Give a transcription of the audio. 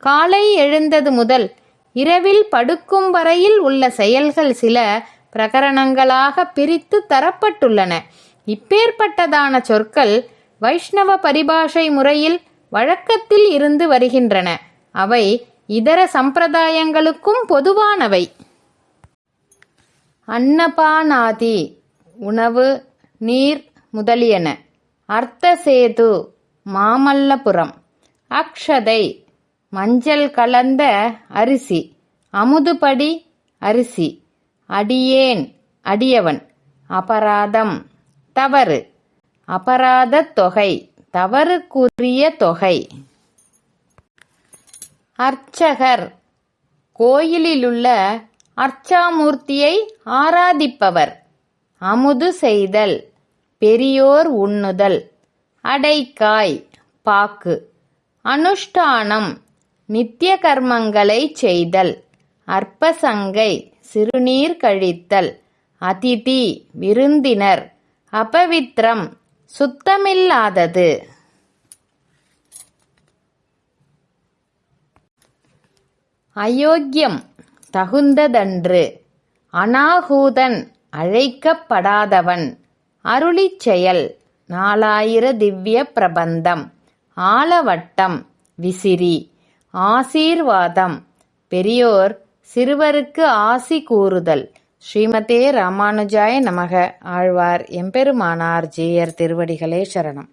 காலை எழுந்தது முதல் இரவில் படுக்கும் வரையில் உள்ள செயல்கள் சில பிரகரணங்களாக பிரித்து தரப்பட்டுள்ளன. இப்பேற்பட்டதான சொற்கள் வைஷ்ணவ பரிபாஷை முறையில் வழக்கத்தில் இருந்து வருகின்றன. அவை இதர சம்பிரதாயங்களுக்கும் பொதுவானவை. அன்னபானாதி உணவு நீர் முதலியன. அர்த்தசேது மாமல்லபுரம். அக்ஷதை மஞ்சள் கலந்த அரிசி. அமுதுபடி அரிசி. அடியேன் அடியவன். அபராதம். தவறு. அபராதத் தொகை. தவறுக்குரிய தொகை. அர்ச்சகர். கோயிலிலுள்ள அர்ச்சாமூர்த்தியை ஆராதிப்பவர். அமுது செய்தல். பெரியோர் உண்ணுதல். அடைக்காய். பாக்கு. அனுஷ்டானம். நித்திய கர்மங்களை செய்தல் அற்பசங்கை சிறுநீர் கழித்தல் அதிதி விருந்தினர் அபவித்ரம் சுத்தமில்லாதது. அயோக்கியம் தகுந்ததன்று அனாகூதன் அழைக்கப்படாதவன் அருளிச் செயல் நாலாயிர திவ்ய பிரபந்தம் ஆலவட்டம் விசிறி. ஆசீர்வாதம். பெரியோர் சிறுவருக்கு ஆசி கூறுதல். ஸ்ரீமதே ராமானுஜாய நமக. ஆழ்வார் எம்பெருமானார் ஜீயர் திருவடிகளே சரணம்.